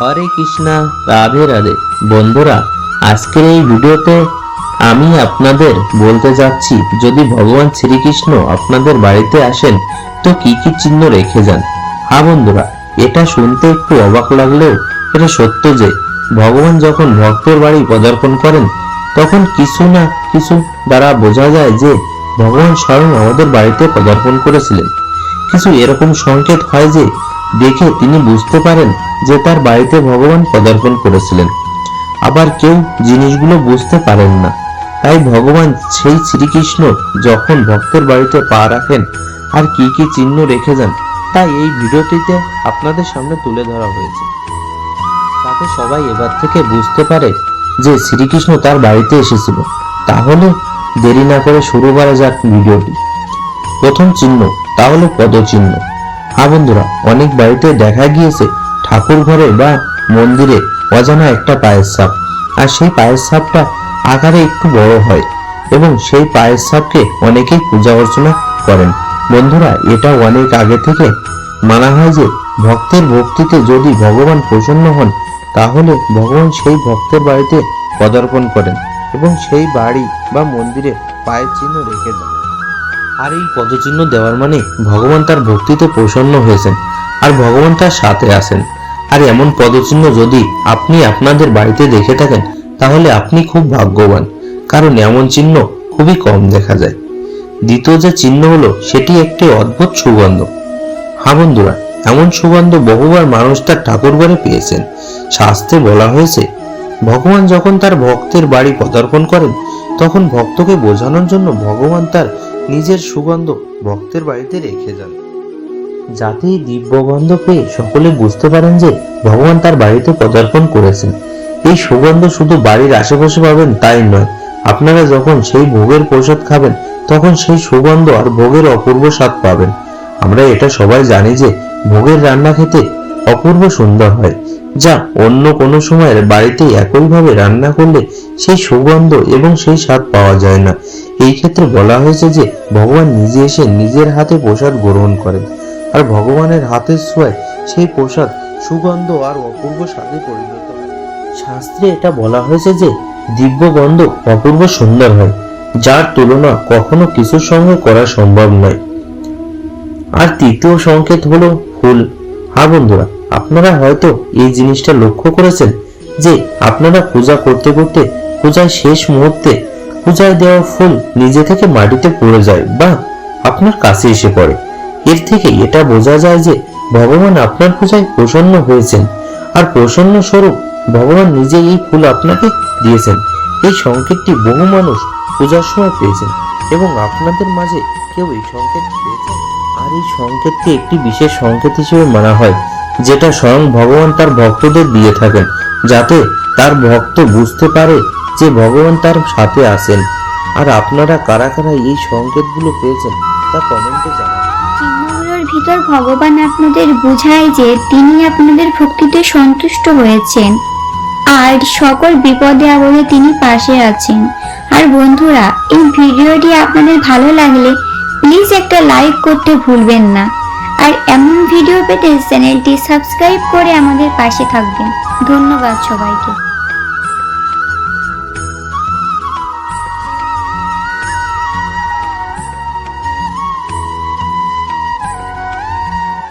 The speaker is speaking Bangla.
হরে কৃষ্ণা, রাধে রাধে। বন্ধুরা, আজকের এই ভিডিওতে আমি আপনাদের বলতে যাচ্ছি, যদি ভগবান শ্রীকৃষ্ণ আপনাদের বাড়িতে আসেন, তো কি কি চিহ্ন রেখে যান? হ্যাঁ বন্ধুরা, এটা শুনতে একটু অবাক লাগলেও এটা সত্য যে, ভগবান যখন ভক্তের বাড়ি পদার্পণ করেন, তখন কিছু না কিছু দ্বারা বোঝা যায় যে, ভগবান স্বয়ং আমাদের বাড়িতে পদার্পণ করেছিলেন। কিছু এরকম সংকেত হয় যে দেখে তিনি বুঝতে পারেন যে তার বাড়িতে ভগবান পদার্পণ করেছিলেন। আবার কেউ জিনিসগুলো বুঝতে পারেন না। তাই ভগবান সেই শ্রীকৃষ্ণ যখন ভক্তের বাড়িতে পা রাখেন আর কি কি চিহ্ন রেখে যান, তাই এই ভিডিওটিতে আপনাদের সামনে তুলে ধরা হয়েছে। তাতে সবাই এবার থেকে বুঝতে পারে যে শ্রীকৃষ্ণ তার বাড়িতে এসেছিল। তাহলে দেরি না করে শুরু করা যাক ভিডিওটি। প্রথম চিহ্ন, তাহলে পদচিহ্ন। হ্যাঁ বন্ধুরা, অনেক বাড়িতে দেখা গিয়েছে ঠাকুর ঘরে বা মন্দিরে অজানা একটা পায়ের ছাপ আর সেই পায়ের ছাপটা আকারে একটু বড় হয় এবং সেই পায়ের ছাপকে অনেকেই পূজা অর্চনা করেন। বন্ধুরা, এটা অনেক আগে থেকে মানা হয় যে ভক্তের ভক্তিতে যদি ভগবান প্রসন্ন হন, তাহলে ভগবান সেই ভক্তের বাড়িতে পদার্পণ করেন এবং সেই বাড়ি বা মন্দিরে পায়ের চিহ্ন রেখে যান আর এই পদচিহ্ন দেওয়ার মানে ভগবান তার ভক্তিতে প্রসন্ন হয়েছেন আর ভগবান তার সাথে আছেন। আর এমন পদচিহ্ন যদি আপনি আপনাদের বাড়িতে দেখে থাকেন, তাহলে আপনি খুব ভাগ্যবান, কারণ এমন চিহ্ন খুবই কম দেখা যায়। দ্বিতীয় যে চিহ্ন হলো, সেটি একটি অদ্ভুত সুগন্ধ। হ্যাঁ বন্ধুরা, এমন সুগন্ধ বহুবার মানুষ তার ঠাকুর ঘরে পেয়েছেন। শাস্তে বলা হয়েছে, ভগবান যখন তার ভক্তের বাড়ি পদার্পণ করেন, তখন ভক্তকে বোঝানোর জন্য ভগবান তার নিজের সুগন্ধ ভক্তের বাড়িতে রেখে যান। যাতে এই দিব্যগন্ধ পেয়ে সকলে বুঝতে পারেন যে ভগবান তার বাড়িতে পদার্পণ করেছেন। এই সুগন্ধ শুধু বাড়ির আশেপাশে পাবেন তাই নয়, আপনারা যখন সেই ভোগের প্রসাদ খাবেন, তখন সেই সুগন্ধ আর ভোগের অপূর্ব স্বাদ পাবেন। আমরা এটা সবাই জানি যে ভোগের রান্না খেতে অপূর্ব সুন্দর হয়। যা অন্য কোনো সময়ের বাড়িতে একইভাবে রান্না করলে সেই সুগন্ধ এবং সেই স্বাদ পাওয়া যায় না। এই ক্ষেত্রে বলা হয়েছে যে, ভগবান নিজে এসে নিজের হাতে প্রসাদ গ্রহণ করেন আর ভগবানের হাতের ছোঁয়ায় সেই প্রসাদ, সুগন্ধ আর অপূর্ব স্বাদে পরিণত হয়। শাস্ত্রে এটা বলা হয়েছে যে, দিব্য গন্ধ অপূর্ব সুন্দর হয়, যার তুলনা কখনো কিছুর সঙ্গে করা সম্ভব নয়। আর তৃতীয় সংকেত হলো ফুল। হ্যাঁ বন্ধুরা আপনারা হয়তো এই জিনিসটা লক্ষ্য করেছেন যে আপনারা পূজা করতে করতে, পূজার শেষ মুহূর্তে পূজায় দেওয়া ফুল নিজে থেকে মাটিতে পড়ে যায় বা আপনার কাছে এসে পড়ে। এর থেকে এটা বোঝা যায় যে ভগবান আপনার পূজায় প্রসন্ন হয়েছেন আর প্রসন্ন স্বরূপ ভগবান নিজে এই ফুল আপনাকে দিয়েছেন। এই সংকেতটি বহু মানুষ পূজার সময় পেয়েছেন এবং আপনাদের মাঝে কেউ এই সংকেত পেয়েছেন। আর এই সংকেতকে একটি বিশেষ সংকেত হিসেবে মানা হয়। যেটা স্বয়ং ভগবান তার ভক্তদের দিয়ে থাকেন, যাতে তার ভক্ত বুঝতে পারে যে ভগবান তার সাথে আছেন। আর আপনারা কারা কারা এই সংকেতগুলো পেয়েছেন, তা কমেন্টে জানান। ভিতর ভগবান আপনাদের বোঝায় যে তিনি আপনাদের ভক্তিতে সন্তুষ্ট হয়েছেন। আর সকল বিপদে আপদে তিনি পাশে আছেন। আর বন্ধুরা, এই ভিডিওটি আপনাদের ভালো লাগলে প্লিজ একটা লাইক করতে ভুলবেন না। আর এমন ভিডিও পেতে চ্যানেলটি সাবস্ক্রাইব করে আমাদের পাশে থাকবেন। ধন্যবাদ সবাইকে।